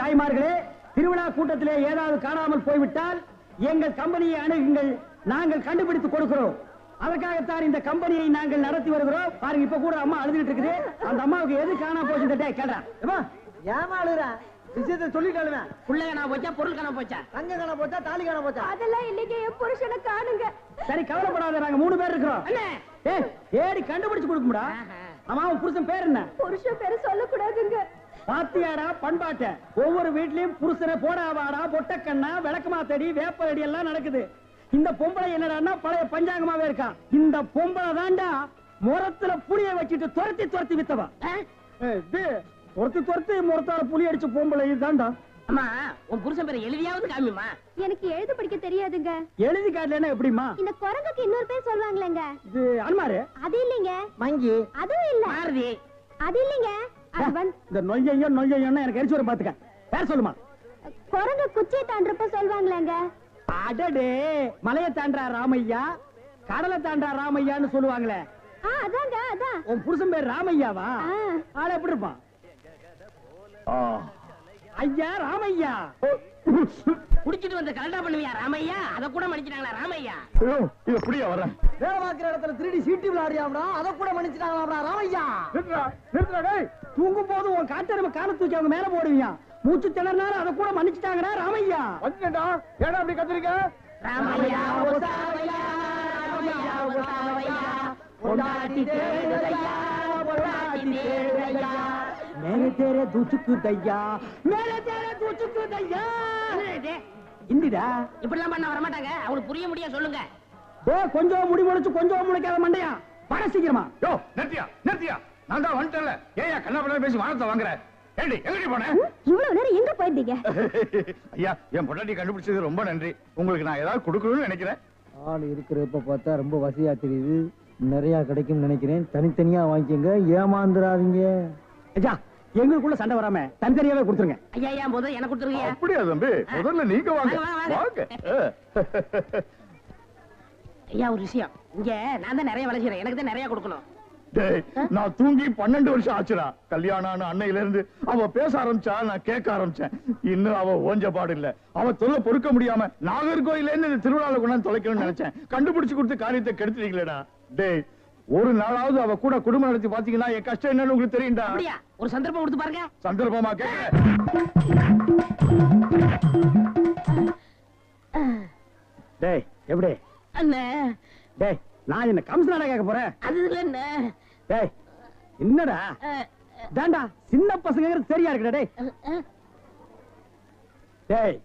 தாய்மார்களே திருவிழா கூட்டத்திலே ஏதாவது காணாமல் போய்விட்டால் எங்கள் கம்பெனியை அணுகுங்கள் நாங்கள் கண்டுபிடித்து கொடுக்கிறோம். அதற்காகத்தான் இந்த கம்பெனியை நாங்கள் நடத்தி வருகிறோம். பாருங்க இப்ப கூட அம்மா அழுதுகிட்டு இருக்குது. அந்த அம்மாவுக்கு எது காணாம போச்சு இந்த டே கேட்டா ஏமா அழுகுற? விஷயத்தை காணா போச்சா பொருள் காணா போச்சா? தங்க காண போச்சா தாலி காண போச்சா? அதெல்லாம் இல்லைங்க என் புருஷனை காணுங்க. சரி கவலைப்படாத நாங்க மூணு பேர் இருக்கிறோம். அண்ணே! ஏய் ஏடி கண்டுபிடிச்சு கொடுக்கும்டா. ஆமா அவன் புருஷன் பேர் என்ன? புருஷன் பேரு சொல்லக்கூடாதுங்க. பாத்தியாடா பண்பாட்ட. ஒவ்வொரு வீட்லயும் புருஷனை போடாவாடா பொட்டக்கண்ணா விளக்கமாத்தடி வேப்படி எல்லாம் நடக்குது. இந்த பொம்பளை என்னடான்னா பழைய பஞ்சாங்கமாவே இருக்கா. இந்த பொம்பளை தாண்டா முரத்துல புளிய வச்சுட்டு துரத்தி துரத்தி வித்தவா. துரத்தி துரத்தி முரத்தால புளி அடிச்ச பொம்பளை இதுதான்டா. அம்மா உன் புருஷன் பேரை எழுதியாவது காமிமா எனக்கு எழுத படிக்க தெரியாதுங்க. எழுதி எப்படிமா இந்த குரங்குக்கு இன்னொரு பேர் சொல்லுவாங்களேங்க இது அனுமாரு. அது இல்லைங்க. மங்கி. அதுவும் இல்ல. மாருதி. அது இல்லைங்க. இந்த நொய்யையோ எனக்கு எரிச்சு வரும் பாத்துக்க. பேர் சொல்லுமா? குரங்கு குச்சியை தாண்டறப்ப சொல்லுவாங்களேங்க அடடே மலையை தாண்டா ராமையா? கடலை தாண்டா ராமையான்னு சொல்லுவாங்களே. ஆ அதாங்க அதான். உன் புருஷன் பேர் ராமையாவா? ஆ. ஆள எப்படி இருப்பான்? ஐயா ராமையா. குடிச்சிட்டு வந்து கலண்டா பண்ணுவியா ராமையா? அத கூட மன்னிச்சிட்டாங்களா ராமையா? இது புரிய வரேன் வேலை பார்க்கிற இடத்துல திருடி சீட்டு விளையாடியாம்டா அதை கூட மன்னிச்சுட்டாங்களாம்டா ராமையா? தூங்கும் போது உன் காட்டெருமை கால தூக்கி அவங்க மேல போடுவியா? மூச்சு திணறினாலும் அதை கூட மன்னிச்சுட்டாங்கடா ராமையா. வந்துட்டா ஏடா அப்படி கத்திரிக்க? ராமையா ஒசாவையா ராமையா ஒசாவையா பொண்டாட்டி தேடுதையா பொண்டாட்டி தேடுதையா. மேலே தேரே தூச்சுக்கு தையா மேலே தேரே தூச்சுக்கு தையா? இந்திடா. இப்படிலாம் பண்ண வரமாட்டாங்க. அவங்களுக்கு புரிய முடிய சொல்லுங்க. ஓ கொஞ்சம் முடி முளைச்சு கொஞ்சம் முளைக்காத மண்டையா? பட சீக்கிரமா. யோ நிறுத்தியா நிறுத்தியா. நான் தான் வந்துட்டேன்ல. ஏயா கண்ணா பேசி வானத்தை வாங்குற? ஏடி எங்கடி போன? இவ்வளவு நேரம் எங்க போயிருந்தீங்க? ஐயா என் பொண்டாட்டி கண்டுபிடிச்சது ரொம்ப நன்றி. உங்களுக்கு நான் ஏதாவது கொடுக்கணும்னு நினைக்கிறேன். ஆள் இருக்கிறப்ப பார்த்தா ரொம்ப வசதியா தெரியுது. நிறைய கிடைக்கும் நினைக்கிறேன். தனித்தனியா வாங்கிக்கோங்க. ஏமாந்துடாதீங்க ஐயா எங்களுக்குள்ள சண்டை வராம தனித்தனியாவே கொடுத்துருங்க. ஐயா ஐயா முதல்ல எனக்கு கொடுத்துருங்க அப்படியா தம்பி? முதல்ல நீங்க வாங்க. வாங்க, ஐயா ஒரு விஷயம். இங்க நான் தான் நிறைய வேலை செய்யறேன் எனக்கு தான் நிறைய கொடுக்கணும். நான் தூங்கி பன்னெண்டு வருஷம் ஆச்சுடா. கல்யாணம் அன்னையில இருந்து அவ பேச ஆரம்பிச்சா நான் கேட்க ஆரம்பிச்சேன். இன்னும் அவ ஓஞ்ச பாடு இல்ல. அவ தொல்லை பொறுக்க முடியாம நாகர்கோயில இருந்து இந்த திருவிழால கொண்டாந்து தொலைக்கணும்னு நினைச்சேன். கண்டுபிடிச்சு கொடுத்து காரியத்தை கெடுத்துட்டீங்களேடா. டேய் ஒரு நாளாவது அவ கூட குடும்பம் நடத்தி பாத்தீங்கன்னா என் கஷ்டம் என்னன்னு உங்களுக்கு தெரியும்டா. ஒரு சந்தர்ப்பம் கொடுத்து பாருங்க. சந்தர்ப்பமா கேட்க. டேய் எப்படி? அண்ணே. டேய் நான் என்ன கம்சனாடா கேட்க போறேன் அது இல்ல அண்ணே டேய் என்னடா? தாண்டா சின்ன பசங்கிறது சரியா இருக்குடா டேய். டேய்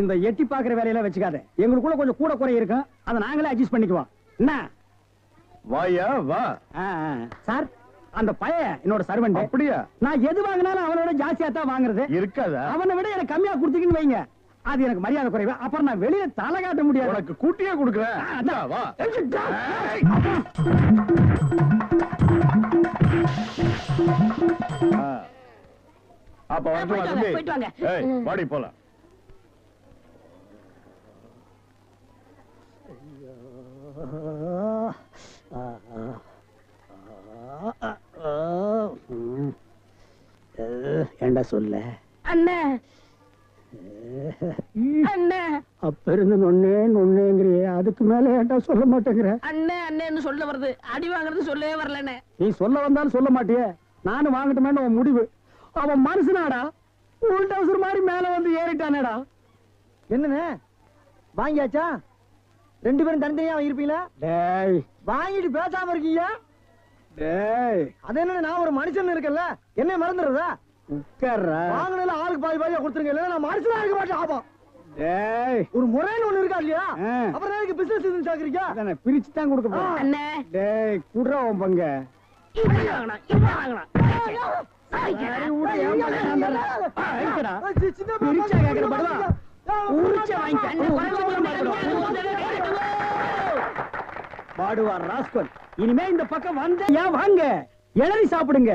இந்த எட்டி பாக்குற வேலையெல்லாம் வச்சுக்காத. எங்களுக்குள்ள கொஞ்சம் கூட குறை இருக்கும். அதை நாங்களே அட்ஜஸ்ட் பண்ணிக்குவோம். என்ன? வாயா வா. சார் அந்த பையன் என்னோட சர்வெண்ட் அப்படியா? நான் எது வாங்கினாலும் அவனோட ஜாஸ்தியா தான் வாங்குறது. இருக்காதா? அவனை விட எனக்கு கம்மியா கொடுத்தீங்கன்னு வைங்க. அது எனக்கு மரியாதை குறைவு. அப்புறம் நான் வெளியில தலை காட்ட முடியாது. உனக்கு கூட்டியே கொடுக்குறேன். அப்ப வாடி போலாம் ஏண்டா சொல்ல அண்ணே அண்ணே அப்ப இருந்து நொன்னே நொன்னேங்கிறியே. அதுக்கு மேல ஏன்டா சொல்ல மாட்டேங்கிற? அண்ணே அண்ணேன்னு சொல்ல வருது. அடி வாங்குறது சொல்லவே வரலண்ணே. நீ சொல்ல வந்தாலும் சொல்ல மாட்டியே. நானும் வாங்கட்டுமேன்னு உன் முடிவு. அவன் மனுஷனாடா. உள் டவுசர் மாதிரி மேல வந்து ஏறிட்டானேடா. என்னண்ணே? வாங்கியாச்சா? ரெண்டு பேரும் தனித்தனியா இருப்பீங்களா? டேய். வாங்கிட்டு பேசாம இருக்கீங்க டேய். அது என்ன நான் ஒரு மனுஷன் இருக்கேன்ல. என்ன மறந்துடுறதா? வாங்கினதுல ஆளுக்கு பாதி பாதியா கொடுத்துருங்க. இல்ல நான் மனுஷனா இருக்க மாட்டேன் ஆபம் டேய். ஒரு முறைன்னு ஒண்ணு இருக்கா இல்லையா. அப்புறம் எனக்கு பிசினஸ் இதுன்னு சாக்குறீங்க? அதானே பிரிச்சு தான் கொடுக்க போறேன். அண்ணே. டேய் குடுறா உன் பங்க. பிரிச்சா கேக்குற படுவா. உரிச்ச வாங்கிக்க. பாடுவார் ராஸ்கல். இனிமே இந்த பக்கம் வந்த. ஏன் வாங்க? இளநி சாப்பிடுங்க.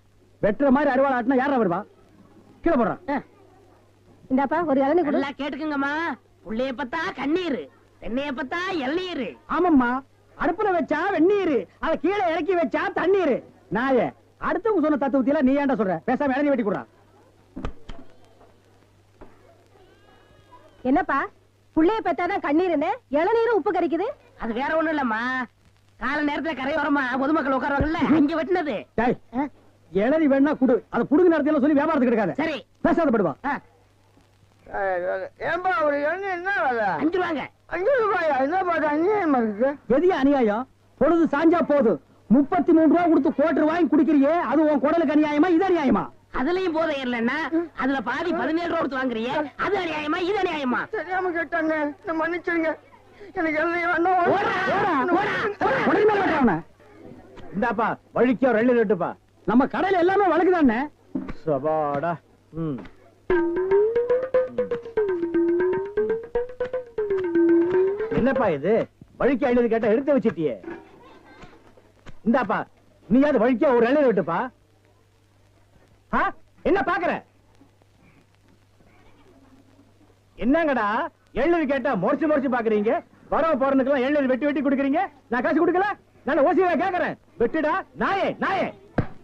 வெட்டுற மாதிரி அருவாள் ஆட்டினா யாரா வருவா? கீழே போடுறான். இந்தாப்பா ஒரு இளநீ கொடு. நல்லா கேட்டுக்குங்கம்மா. புள்ளைய பத்தா கண்ணீர் தென்னைய பத்தா இளநீர். ஆமாம்மா. அடுப்புல வச்சா வெந்நீர் அத கீழே இறக்கி வச்சா தண்ணீர். நாயே அடுத்தவங்க சொன்ன தத்துவத்தில நீ ஏன்டா சொல்ற? பேசாம இளநீ வெட்டி கொடுறா. என்னப்பா? புள்ளைய பெத்தாதான் கண்ணீருன்னு இளநீரும் உப்பு கறிக்குது அது வேற ஒண்ணும் இல்லம்மா. கால நேரத்துல கரையோரமா பொதுமக்கள் உட்காருவாங்கல்ல அங்க வெட்டினது. டேய் இளநீ வேணா குடு. அதை புடுங்க நேரத்துல சொல்லி வியாபாரத்துக்கு எடுக்காத. சரி. பேசாத படுவா. ஏன்பா ஒரு எண்ணெய் என்ன வேலை? அஞ்சு ரூபாங்க. அஞ்சு ரூபாயா? என்ன பாத்து அநியாயமா இருக்கு? எதிய அநியாயம்? பொழுது சாஞ்சா போதும் முப்பத்தி மூணு ரூபா கொடுத்து கோட்டர் வாங்கி குடிக்கிறியே அது உன் குடலுக்கு அநியாயமா இது அநியாயமா? அதுலயும் போதை ஏறலன்னா அதுல பாதி பதினேழு ரூபா கொடுத்து வாங்குறியே அது அநியாயமா இது அநியாயமா? தெரியாம கேட்டாங்க. மன்னிச்சிருங்க. எனக்கு அவனை. இந்தாப்பா வழிக்கோ ரெண்டு ரெட்டுப்பா நம்ம கடையில எல்லாமே வழக்குதானே சபாடா ம். என்னப்பா இது? வழுக்கி அழுது கேட்டா எடுத்து வச்சிட்டியே. இந்தாப்பா நீயாவது வழுக்கியா ஒரு இலையில விட்டுப்பா. ஆ? என்ன பாக்குற? என்னங்கடா எழுது கேட்டா முறைச்சு மொரிச்சு பாக்குறீங்க? வரவ போறதுக்கெல்லாம் எழுது வெட்டி வெட்டி குடுக்குறீங்க? நான் காசு குடுக்கல? நான் ஓசியா கேக்குறேன். வெட்டுடா நாயே நாயே.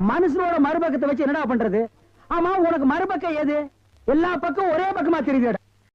மனுஷனோட மறுபக்கத்தை வச்சு என்னடா பண்றது? ஆமா உனக்கு மறுபக்கம் ஏது? எல்லா பக்கம் ஒரே பக்கமா தெரியுது